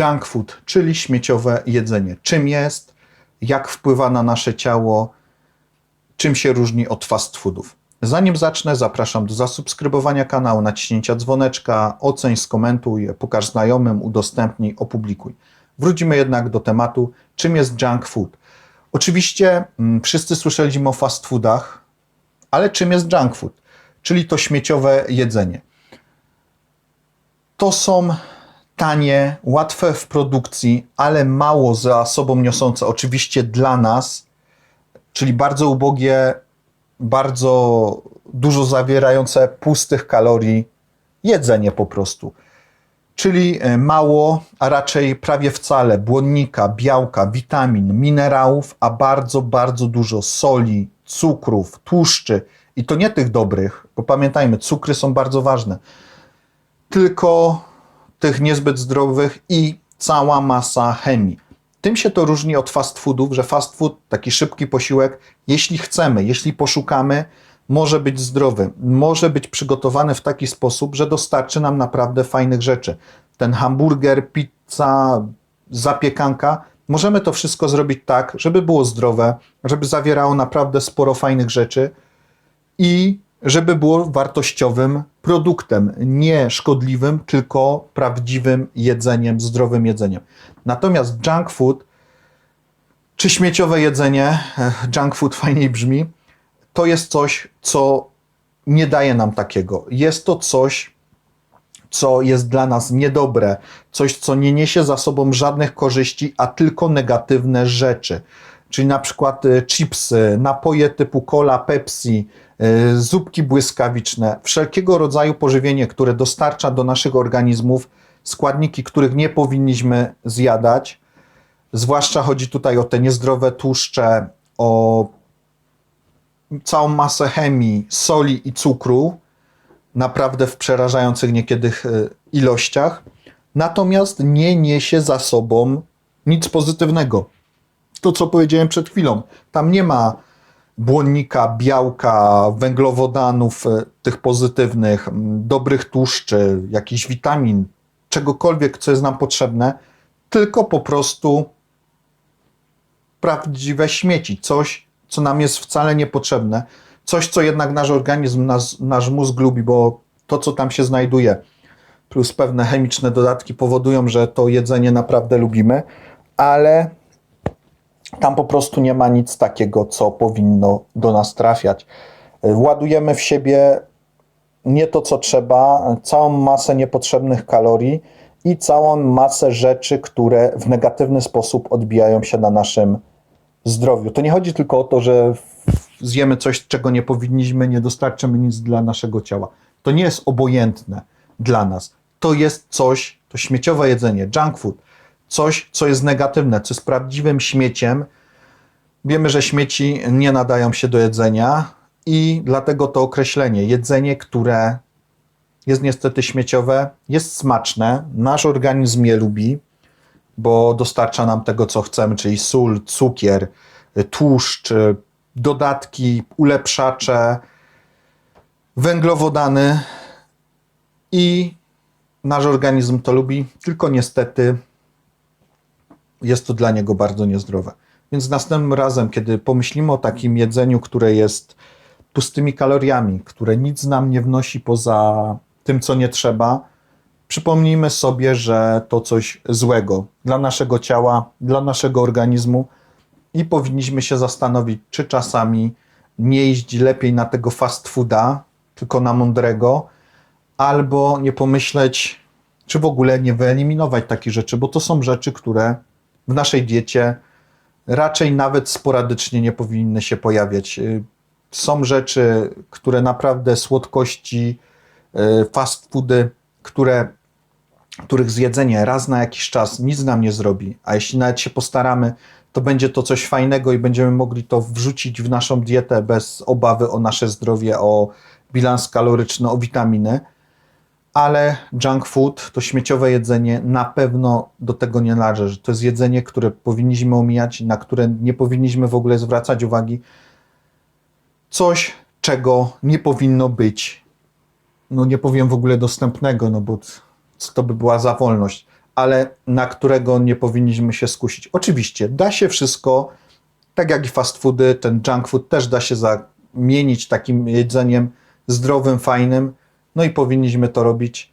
Junk food, czyli śmieciowe jedzenie. Czym jest, jak wpływa na nasze ciało, czym się różni od fast foodów. Zanim zacznę, zapraszam do zasubskrybowania kanału, naciśnięcia dzwoneczka, oceń, skomentuj, pokaż znajomym, udostępnij, opublikuj. Wrócimy jednak do tematu, czym jest junk food. Oczywiście mm, wszyscy słyszeliśmy o fast foodach, ale czym jest junk food? Czyli to śmieciowe jedzenie. To są tanie, łatwe w produkcji, ale mało za sobą niosące, oczywiście dla nas, czyli bardzo ubogie, bardzo dużo zawierające pustych kalorii jedzenie po prostu. Czyli e, mało, a raczej prawie wcale błonnika, białka, witamin, minerałów, a bardzo, bardzo dużo soli, cukrów, tłuszczy. I to nie tych dobrych, bo pamiętajmy, cukry są bardzo ważne, tylko tych niezbyt zdrowych i cała masa chemii. Tym się to różni od fast foodów, że fast food, taki szybki posiłek, jeśli chcemy, jeśli poszukamy, może być zdrowy, może być przygotowany w taki sposób, że dostarczy nam naprawdę fajnych rzeczy. Ten hamburger, pizza, zapiekanka, możemy to wszystko zrobić tak, żeby było zdrowe, żeby zawierało naprawdę sporo fajnych rzeczy i żeby było wartościowym produktem, nie szkodliwym, tylko prawdziwym jedzeniem, zdrowym jedzeniem. Natomiast junk food, czy śmieciowe jedzenie, junk food fajniej brzmi, to jest coś, co nie daje nam takiego. Jest to coś, co jest dla nas niedobre, coś, co nie niesie za sobą żadnych korzyści, a tylko negatywne rzeczy. Czyli na przykład y, chipsy, napoje typu cola, Pepsi, y, zupki błyskawiczne, wszelkiego rodzaju pożywienie, które dostarcza do naszych organizmów składniki, których nie powinniśmy zjadać. Zwłaszcza chodzi tutaj o te niezdrowe tłuszcze, o całą masę chemii, soli i cukru, naprawdę w przerażających niekiedy y, ilościach, natomiast nie niesie za sobą nic pozytywnego. To, co powiedziałem przed chwilą, tam nie ma błonnika, białka, węglowodanów, y, tych pozytywnych, dobrych tłuszczy, jakichś witamin, czegokolwiek, co jest nam potrzebne, tylko po prostu prawdziwe śmieci, coś, co nam jest wcale niepotrzebne, coś, co jednak nasz organizm, nasz, nasz mózg lubi, bo to, co tam się znajduje, plus pewne chemiczne dodatki powodują, że to jedzenie naprawdę lubimy, ale tam po prostu nie ma nic takiego, co powinno do nas trafiać. Ładujemy w siebie nie to, co trzeba, całą masę niepotrzebnych kalorii i całą masę rzeczy, które w negatywny sposób odbijają się na naszym zdrowiu. To nie chodzi tylko o to, że zjemy coś, czego nie powinniśmy, nie dostarczymy nic dla naszego ciała. To nie jest obojętne dla nas. To jest coś, to śmieciowe jedzenie, junk food, coś, co jest negatywne, co jest prawdziwym śmieciem. Wiemy, że śmieci nie nadają się do jedzenia i dlatego to określenie jedzenie, które jest niestety śmieciowe, jest smaczne, nasz organizm je lubi, bo dostarcza nam tego, co chcemy, czyli sól, cukier, tłuszcz, dodatki, ulepszacze, węglowodany i nasz organizm to lubi, tylko niestety jest to dla niego bardzo niezdrowe. Więc następnym razem, kiedy pomyślimy o takim jedzeniu, które jest pustymi kaloriami, które nic nam nie wnosi poza tym, co nie trzeba, przypomnijmy sobie, że to coś złego dla naszego ciała, dla naszego organizmu i powinniśmy się zastanowić, czy czasami nie iść lepiej na tego fast fooda, tylko na mądrego, albo nie pomyśleć, czy w ogóle nie wyeliminować takich rzeczy, bo to są rzeczy, które w naszej diecie raczej nawet sporadycznie nie powinny się pojawiać. Y, Są rzeczy, które naprawdę słodkości, y, fast foody, które, których zjedzenie raz na jakiś czas nic nam nie zrobi, a jeśli nawet się postaramy, to będzie to coś fajnego i będziemy mogli to wrzucić w naszą dietę bez obawy o nasze zdrowie, o bilans kaloryczny, o witaminy. Ale junk food, to śmieciowe jedzenie, na pewno do tego nie należy. To jest jedzenie, które powinniśmy omijać, na które nie powinniśmy w ogóle zwracać uwagi. Coś, czego nie powinno być. No nie powiem w ogóle dostępnego, no bo to by była za wolność. ale na którego nie powinniśmy się skusić. Oczywiście, da się wszystko, tak jak i fast foody, ten junk food też da się zamienić takim jedzeniem zdrowym, fajnym, no i powinniśmy to robić,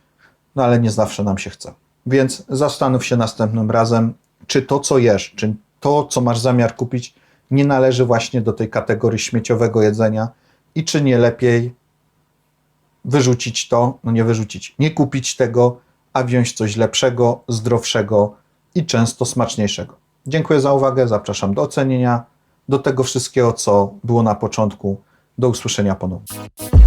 no ale nie zawsze nam się chce. Więc zastanów się następnym razem, czy to, co jesz, czy to, co masz zamiar kupić, nie należy właśnie do tej kategorii śmieciowego jedzenia i czy nie lepiej wyrzucić to, no nie wyrzucić, nie kupić tego, a wziąć coś lepszego, zdrowszego i często smaczniejszego. Dziękuję za uwagę, zapraszam do ocenienia, do tego wszystkiego, co było na początku. Do usłyszenia ponownie.